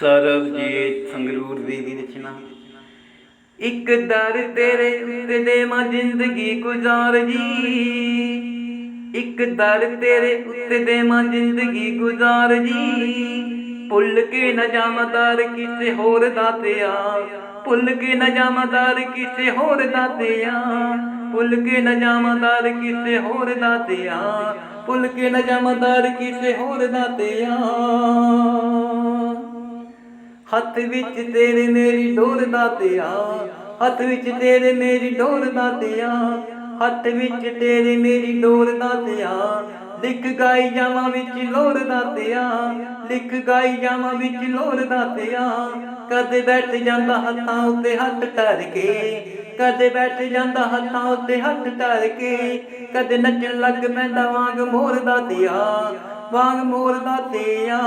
ਸਰਬਜੀਤ ਸੰਗਰੂਰ ਦੀ ਦੀ ਰਚਨਾ। ਇੱਕ ਦਰ ਤੇਰੇ ਉੱਤੇ ਦੇ ਮਾਂ ਜ਼ਿੰਦਗੀ ਗੁਜ਼ਾਰ ਜੀ ਇੱਕ ਦਰ ਤੇਰੇ ਉੱਤੇ ਦੇ ਮਾਂ ਜ਼ਿੰਦਗੀ ਗੁਜ਼ਾਰ ਜੀ ਭੁੱਲ ਕੇ ਨਾ ਜਾਮਦਾਰ ਕਿਸੇ ਹੋਰ ਦਾਤਿਆ। ਭੁੱਲ ਕੇ ਨਾ ਜਾਮਦਾਰ ਕਿਸੇ ਹੋਰ ਦਾਤਿਆ। ਭੁੱਲ ਕੇ ਨਾ ਜਾਮਦਾਰ ਕਿਸੇ ਹੋਰ ਦਾਤਿਆ। ਭੁੱਲ ਕੇ ਨਾ ਜਾਮਦਾਰ ਕਿਸੇ ਹੋਰ ਦਾਤਿਆ। ਹੱਥ ਵਿੱਚ ਤੇਰੇ ਮੇਰੀ ਡੋਰ ਦਾਤਿਆ ਹੱਥ ਵਿੱਚ ਤੇਰੇ ਮੇਰੀ ਡੋਰ ਦਾਤਿਆ ਹੱਥ ਵਿੱਚ ਤੇਰੇ ਮੇਰੀ ਡੋਰ ਦਾਤਿਆ ਲਿਖ ਗਾਈ ਜਾਵਾਂ ਵਿੱਚ ਲੋਰ ਦਾਤਿਆ ਲਿਖ ਗਾਈ ਜਾਵਾਂ ਵਿੱਚ ਲੋਰ ਦਾਤਿਆ ਕਦੇ ਬੈਠ ਜਾਂਦਾ ਹੱਥਾਂ ਉੱਤੇ ਹੱਥ ਧਰ ਕੇ, ਕਦੇ ਬੈਠ ਜਾਂਦਾ ਹੱਥਾਂ ਉੱਤੇ ਹੱਥ ਧਰ ਕੇ, ਕਦੇ ਨੱਚਣ ਲੱਗ ਪੈਂਦਾ ਵਾਂਗ ਮੋਰ ਦਾਤਿਆ ਵਾਂਗ ਮੋਰ ਦਾਤਿਆ